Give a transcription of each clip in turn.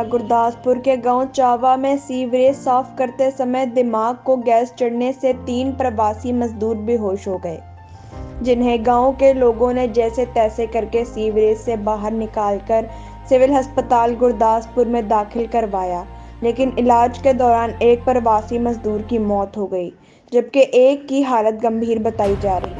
जिला गुरदासपुर के गाँव चावा में सीवरेज साफ़ करते समय दिमाग को गैस चढ़ने से तीन प्रवासी मजदूर बेहोश हो गए। जिन्हें गाँव के लोगों ने जैसे तैसे करके सीवरेज से बाहर निकालकर सिविल अस्पताल गुरदासपुर में दाखिल करवाया, लेकिन इलाज के दौरान एक प्रवासी मजदूर की मौत हो गई, जबकि एक की हालत गंभीर बताई जा रही।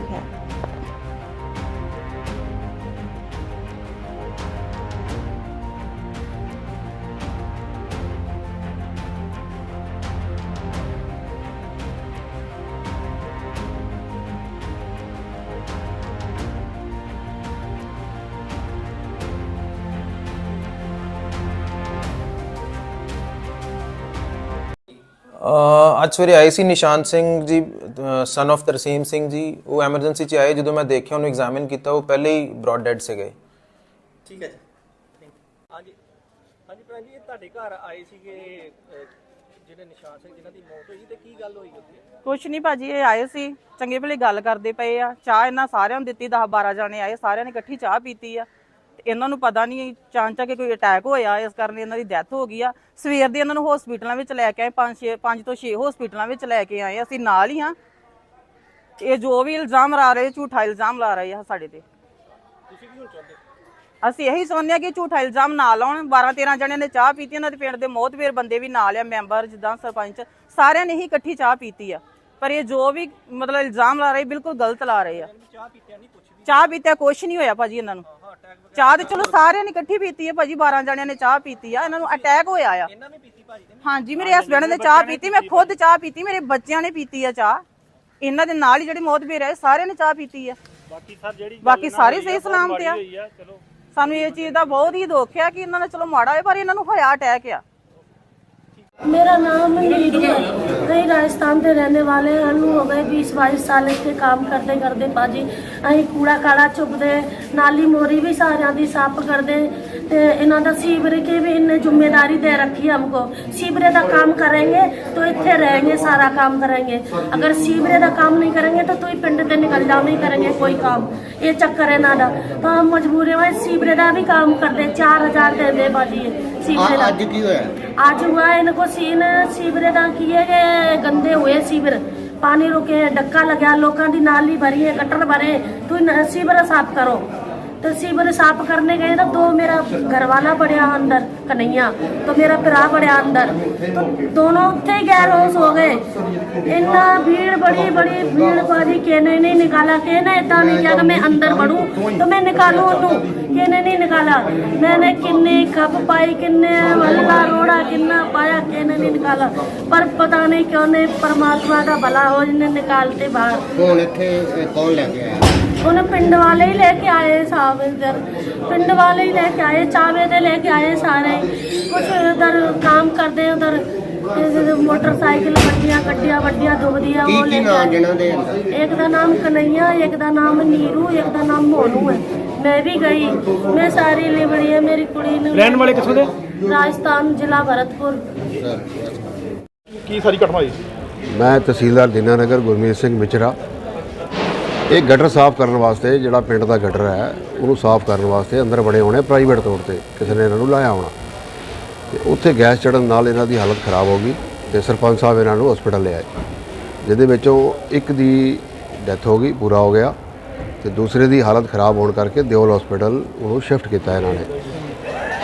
ਅੱਜ ਸਵੇਰੇ ਆਏ ਸੀ ਨਿਸ਼ਾਨ ਸਿੰਘ ਜੀ ਸਨ of ਤਰਸੀਮ ਸਿੰਘ ਜੀ। ਉਹ ਐਮਰਜੈਂਸੀ ਚ ਆਏ ਜਦੋਂ ਮੈਂ ਦੇਖਿਆ ਉਹਨੂੰ ਐਗਜ਼ਾਮਿਨ ਕੀਤਾ ਉਹ ਪਹਿਲੇ ਹੀ ਬ੍ਰੌਡ ਡੈਡ ਸੀਗੇ। ਠੀਕ ਹੈ ਜੀ। ਹਾਂਜੀ। ਹਾਂਜੀ ਭੈਣ ਜੀ ਇਹ ਤੁਹਾਡੇ ਘਰ ਆਏ ਸੀਗੇ ਜਿਹੜੇ ਨਿਸ਼ਾਨ ਸਿੰਘ ਜਿਨ੍ਹਾਂ ਦੀ ਮੌਤ ਹੋਈ ਤੇ ਕੀ ਗੱਲ ਹੋਈ ਉੱਥੇ? ਕੁਛ ਨਹੀਂ ਭਾਜੀ ਇਹ ਆਏ ਸੀ ਚੰਗੇ ਭਲੇ ਗੱਲ ਕਰਦੇ ਪਏ ਆ। ਚਾਹ ਇਹਨਾਂ ਸਾਰਿਆਂ ਨੂੰ ਦਿੱਤੀ 10 12 ਜਾਣੇ ਆਏ ਸਾਰਿਆਂ ਨੇ ਇਕੱਠੀ ਚਾਹ ਪੀਤੀ ਆ। ਇਹਨਾਂ ਨੂੰ ਪਤਾ ਨਹੀਂ ਚਾਂਚਾ ਕਿ ਕੋਈ ਅਟੈਕ ਹੋਇਆ ਇਸ ਕਾਰਨ ਇਹਨਾਂ ਦੀ ਡੈਥ ਹੋ ਗਈ ਆ। ਸਵੇਰ ਦੇ ਇਹਨਾਂ ਨੂੰ ਹਸਪੀਟਲਾਂ ਵਿੱਚ ਲੈ ਕੇ ਆਏ 5 6 5 ਤੋਂ 6 ਹਸਪੀਟਲਾਂ ਵਿੱਚ ਲੈ ਕੇ ਆਏ। ਅਸੀਂ ਨਾਲ ਹੀ ਆ ਇਹ ਜੋ ਵੀ ਇਲਜ਼ਾਮ ਲਾ ਰਹੇ ਝੂਠਾ ਇਲਜ਼ਾਮ ਲਾ ਰਹੇ ਆ ਸਾਡੇ ਤੇ। ਤੁਸੀਂ ਕੀ ਹੁਣ ਚਾਹੁੰਦੇ? ਅਸੀਂ ਇਹੀ ਚਾਹੁੰਦੇ ਆ ਕਿ ਝੂਠਾ ਇਲਜ਼ਾਮ ਨਾ ਲਾਉਣ। 12 13 ਜਣਿਆਂ ਨੇ ਚਾਹ ਪੀਤੀ ਇਹਨਾਂ ਦੇ ਪਿੰਡ ਦੇ ਮੋਹਤਵੇਰ ਬੰਦੇ ਵੀ ਨਾਲ ਆ ਮੈਂਬਰ ਜਿੱਦਾਂ ਸਰਪੰਚ ਸਾਰਿਆਂ ਨੇ ਹੀ ਇਕੱਠੀ ਚਾਹ ਪੀਤੀ ਆ। ਪਰ ਇਹ ਜੋ ਵੀ ਮਤਲਬ ਇਲਜ਼ਾਮ ਲਾ ਰਹੇ ਬਿਲਕੁਲ ਗਲਤ ਲਾ ਰਹੇ ਆ। ਚਾਹ ਪੀਤਿਆਂ ਨਹੀਂ ਕੁਛ ਵੀ। ਚਾਹ ਪੀਤਿਆ ਕੁਛ ਨਹੀਂ ਹੋਇਆ ਭਾਜੀ ਇਹਨਾਂ ਨੂੰ। ਚਾਹ ਤੇ ਚਲੋ ਸਾਰਿਆਂ ਨੇ ਇਕੱਠੀ ਪੀਤੀ ਹੈ ਭਾਜੀ 12 ਜਣਿਆਂ ਨੇ ਚਾਹ ਪੀਤੀ ਆ ਇਹਨਾਂ ਨੂੰ ਅਟੈਕ ਹੋਇਆ ਆ। ਇਹਨਾਂ ਨੇ ਪੀਤੀ ਭਾਜੀ ਨੇ ਹਾਂਜੀ ਮੇਰੇ ਹਸਬੰਡ ਨੇ ਚਾਹ ਪੀਤੀ ਮੈਂ ਖੁਦ ਚਾਹ ਪੀਤੀ ਮੇਰੇ ਬੱਚਿਆਂ ਨੇ ਪੀਤੀ ਆ ਚਾਹ। ਇਹਨਾਂ ਦੇ ਨਾਲ ਹੀ ਜਿਹੜੀ ਮੌਤ ਵੀ ਰਹੇ ਸਾਰਿਆਂ ਨੇ ਚਾਹ ਪੀਤੀ ਆ। ਬਾਕੀ ਸਰ ਜਿਹੜੀ ਬਾਕੀ ਸਾਰੇ ਸਹੀ ਸਲਾਮਤ ਆ। ਸਾਨੂੰ ਇਹ ਚੀਜ਼ ਦਾ ਬਹੁਤ ਹੀ ਦੁੱਖ ਆ ਕਿ ਇਹਨਾਂ ਦਾ ਚਲੋ ਮਾੜਾ ਹੋਇਆ ਪਰ ਇਹਨਾਂ ਨੂੰ ਹੋਇਆ ਅਟੈਕ ਆ। मेरा नाम नीरू है ਅਸੀਂ ਰਾਜਸਥਾਨ ਦੇ ਰਹਿਣੇ ਵਾਲੇ ਹਾਂ। ਨੂੰ ਹੋ ਗਏ 20 22 ਸਾਲ ਇੱਥੇ ਕੰਮ ਕਰਦੇ ਕਰਦੇ ਬਾਜੀ ਅਸੀਂ ਕੂੜਾ ਕਾੜਾ ਚੁੱਪਦੇ ਨਾਲੀ ਮੋਰੀ ਵੀ ਸਾਰਿਆਂ ਦੀ ਸਾਫ਼ ਕਰਦੇ। ਤੇ ਇਹਨਾਂ ਦਾ ਸੀਵਰੇ ਕੇ ਵੀ ਇਹਨੇ ਜ਼ਿੰਮੇਵਾਰੀ ਦੇ हमको ਸੀਵਰੇ ਦਾ ਕੰਮ ਕਰਾਂਗੇ तो ਇੱਥੇ रहेंगे ਸਾਰਾ ਕੰਮ ਕਰਾਂਗੇ। ਅਗਰ ਸੀਵਰੇ ਦਾ ਕੰਮ ਨਹੀਂ ਕਰਾਂਗੇ तो ਤੁਸੀਂ ਪਿੰਡ ਤੇ ਨਿਕਲ ਜਾਓ ਨਹੀਂ ਕਰਾਂਗੇ ਕੋਈ ਕੰਮ। ਇਹ ਚੱਕਰ ਇਹਨਾਂ ਦਾ। ਤਾਂ ਹਮ ਮਜਬੂਰ ਹਾਂ ਸੀਵਰੇ ਦਾ ਵੀ ਕੰਮ ਕਰਦੇ 4000 ਦੇ ਦੇ ਬਾਜੀ ਸੀਵਰੇ ਦਾ। ਅੱਜ ਕੀ ਹੋਇਆ? ਅੱਜ इनको सीन सीवरे ਦਾ किए गए गंदे हुए सीवर पानी रुके डक्का लगा लोगों ਦੀ नाली भरी है गटर भरे तू न- सीवर साफ करो तो सीवर साफ करने गए तो दो मेरा घर वाला बढ़िया अंदर कन्हैया तो मेरा भरा बढ़िया अंदर तो दोनों उत्थे ही गैर होश हो गए इतना भीड़ बड़ी बड़ी भीड़ बाजी केने नहीं निकाला केने इतना नहीं किया कि मैं अंदर बढ़ूं तो मैं निकालूं ਉਹਨੂੰ ਕਿਨੇ ਨਹੀਂ ਨਿਕਾਲਾ। ਮੈਨੇ ਕਿੰਨੇ ਕੱਪ ਪਾਈ ਕਿੰਨੇ ਮੱਲਾ ਰੋੜਾ ਕਿੰਨਾ ਪਾਇਆ ਕਿਨੇ ਨਹੀਂ ਨਿਕਾਲਾ। ਪਰ ਪਤਾ ਨਹੀਂ ਕਿਉਂ ਨੇ ਪਰਮਾਤਮਾ ਦਾ ਭਲਾ ਹੋ ਜਿਨੇ ਨਿਕਾਲਤੇ ਬਾਹਰ। ਹੁਣ ਇੱਥੇ ਕੌਣ ਲੈ ਕੇ ਆਇਆ? ਉਹਨੇ ਪਿੰਡ ਵਾਲੇ ਹੀ ਲੈ ਕੇ ਆਏ ਸਾਹਿਬ ਇੱਧਰ। ਪਿੰਡ ਵਾਲੇ ਹੀ ਲੈ ਕੇ ਆਏ ਚਾਵੇ ਦੇ ਲੈ ਕੇ ਆਏ ਸਾਰੇ। ਕੁਝ ਉਧਰ ਕੰਮ ਕਰਦੇ ਉਧਰ। ਮੋਟਰਸਾਈਕਲ ਵੱਡੀਆਂ ਗੱਡੀਆਂ ਵੱਡੀਆਂ ਦੁਖਦੀਆਂ ਕੀ ਉਹ ਲੈ ਕੇ ਆਏ। ਇੱਕ ਦਾ ਨਾਮ ਕਨਈਆ ਇੱਕ ਦਾ ਨਾਮ ਨੀਰੂ ਇੱਕ ਦਾ ਨਾਮ ਮੋਨੂ ਹੈ। ਮੈਂ ਵੀ ਗਈ ਮੈਂ ਸਾਰੀ ਲਿਬੜੀ ਹੈ ਮੇਰੀ ਕੁੜੀ ਨੂੰ ਰਹਿਣ ਵਾਲੇ ਕਿੱਥੋਂ ਦੇ? ਰਾਜਸਥਾਨ ਜ਼ਿਲ੍ਹਾ ਭਰਤਪੁਰ। ਕੀ ਸਾਰੀ ਘਟਨਾ ਹੋਈ? ਮੈਂ ਤਹਿਸੀਲਦਾਰ ਦੀਨਾਨਗਰ ਗੁਰਮੀਤ ਸਿੰਘ ਮਿਚਰਾ। ਇਹ ਗਟਰ ਸਾਫ਼ ਕਰਨ ਵਾਸਤੇ ਜਿਹੜਾ ਪਿੰਡ ਦਾ ਗਟਰ ਹੈ ਉਹਨੂੰ ਸਾਫ਼ ਕਰਨ ਵਾਸਤੇ ਅੰਦਰ ਬੜੇ ਹੋਣੇ ਪ੍ਰਾਈਵੇਟ ਤੌਰ ਤੇ ਕਿਸੇ ਨੇ ਇਹਨਾਂ ਨੂੰ ਲਾਇਆ ਹੋਣਾ। ਤੇ ਉੱਥੇ ਗੈਸ ਚੜਨ ਨਾਲ ਇਹਨਾਂ ਦੀ ਹਾਲਤ ਖਰਾਬ ਹੋ ਗਈ ਤੇ ਸਰਪੰਚ ਸਾਹਿਬ ਇਹਨਾਂ ਨੂੰ ਹਸਪੀਟਲ ਲਿਆਏ ਜਿਹਦੇ ਵਿੱਚੋਂ ਇੱਕ ਦੀ ਡੈਥ ਹੋ ਗਈ ਪੂਰਾ ਹੋ ਗਿਆ। ਤੇ ਦੂਸਰੇ ਦੀ ਹਾਲਤ ਖਰਾਬ ਹੋਣ ਕਰਕੇ ਦਿਓਲ ਹਸਪੀਟਲ ਉਹਨੂੰ ਸ਼ਿਫਟ ਕੀਤਾ ਇਹਨਾਂ ਨੇ।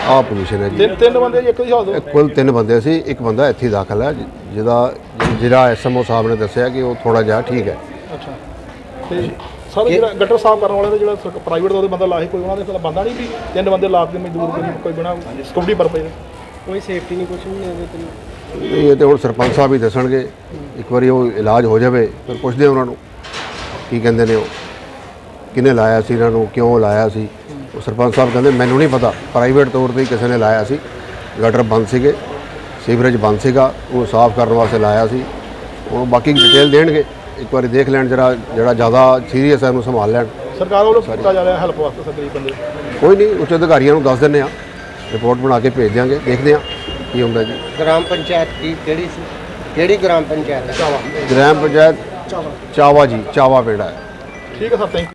ਆਹ ਪੋਜੀਸ਼ਨ ਹੈ ਜੀ। ਤਿੰਨ ਤਿੰਨ ਬੰਦੇ ਜੀ ਇੱਕ ਦੀ ਹਾਲਤ ਕੁੱਲ ਤਿੰਨ ਬੰਦੇ ਸੀ ਇੱਕ ਬੰਦਾ ਇੱਥੇ ਦਾਖਲ ਹੈ ਜਿਹਦਾ ਜਿਹੜਾ ਐਸਐਮਓ ਸਾਹਿਬ ਨੇ ਦੱਸਿਆ ਕਿ ਉਹ ਥੋੜਾ ਜਿਹਾ ਠੀਕ ਹੈ। ਅੱਛਾ। ਤੇ ਸਰ ਜਿਹੜਾ ਗਟਰ ਸਾਫ਼ ਕਰਨ ਵਾਲੇ ਦਾ ਜਿਹੜਾ ਪ੍ਰਾਈਵੇਟ ਦਾ ਉਹਦੇ ਬੰਦਾ ਲਾਹੀ ਕੋਈ ਉਹਨਾਂ ਦੇ ਕੋਲ ਬੰਦਾ ਨਹੀਂ ਵੀ ਤਿੰਨ ਬੰਦੇ ਲਾ ਕੇ ਮਜ਼ਦੂਰ ਕੋਈ ਕੋਈ ਬਣਾ ਸਕਿਉਰਟੀ ਪਰਪਸ ਕੋਈ ਸੇਫਟੀ ਨਹੀਂ ਕੁਛ ਨਹੀਂ ਉਹਦੇ ਤੇ ਇਹ ਤੇ ਹੁਣ ਸਰਪੰਚ ਸਾਹਿਬ ਹੀ ਦੱਸਣਗੇ ਇੱਕ ਵਾਰੀ ਉਹ ਇਲਾਜ ਹੋ ਜਾਵੇ ਫਿਰ ਪੁੱਛਦੇ ਉਹਨਾਂ ਨੂੰ ਕੀ ਕਹਿੰਦੇ ਨੇ ਉਹ। ਕਿਹਨੇ ਲਾਇਆ ਸੀ ਇਹਨਾਂ ਨੂੰ ਕਿਉਂ ਲਾਇਆ ਸੀ? ਉਹ ਸਰਪੰਚ ਸਾਹਿਬ ਕਹਿੰਦੇ ਮੈਨੂੰ ਨਹੀਂ ਪਤਾ ਪ੍ਰਾਈਵੇਟ ਤੌਰ ਤੇ ਕਿਸੇ ਨੇ ਲਾਇਆ ਸੀ। ਗਟਰ ਬੰਦ ਸੀਗੇ ਸੀਵਰੇਜ ਬੰਦ ਸੀਗਾ ਉਹ ਸਾਫ਼ ਕਰਨ ਵਾਸਤੇ ਲਾਇਆ ਸੀ। ਉਹ ਬਾਕੀ ਡਿਟੇਲ ਦੇਣਗੇ। ਇੱਕ ਵਾਰੀ ਦੇਖ ਲੈਣ ਜਿਹੜਾ ਜਿਹੜਾ ਜ਼ਿਆਦਾ ਸੀਰੀਅਸ ਹੈ ਉਹਨੂੰ ਸੰਭਾਲ ਲੈਣ। ਸਰਕਾਰ ਵੱਲੋਂ ਕੀਤਾ ਜਾ ਰਿਹਾ ਹੈਲਪ ਵਾਸਤੇ ਸਭ ਗਰੀਬ ਬੰਦੇ? ਕੋਈ ਨਹੀਂ ਉੱਚ ਅਧਿਕਾਰੀਆਂ ਨੂੰ ਦੱਸ ਦਿੰਦੇ ਆ ਰਿਪੋਰਟ ਬਣਾ ਕੇ ਭੇਜ ਦਿਆਂਗੇ ਦੇਖਦੇ ਆ ਕੀ ਹੁੰਦਾ ਜੀ। ਗ੍ਰਾਮ ਪੰਚਾਇਤ ਕੀ ਕਿਹੜੀ ਸੀ? ਕਿਹੜੀ ਗ੍ਰਾਮ ਪੰਚਾਇਤ ਹੈ? ਗ੍ਰਾਮ ਪੰਚਾਇਤ ਚਾਵਾ। ਜੀ ਚਾਵਾ ਪਿੰਡ ਹੈ। ਠੀਕ ਹੈ ਸਰ ਥੈਂਕ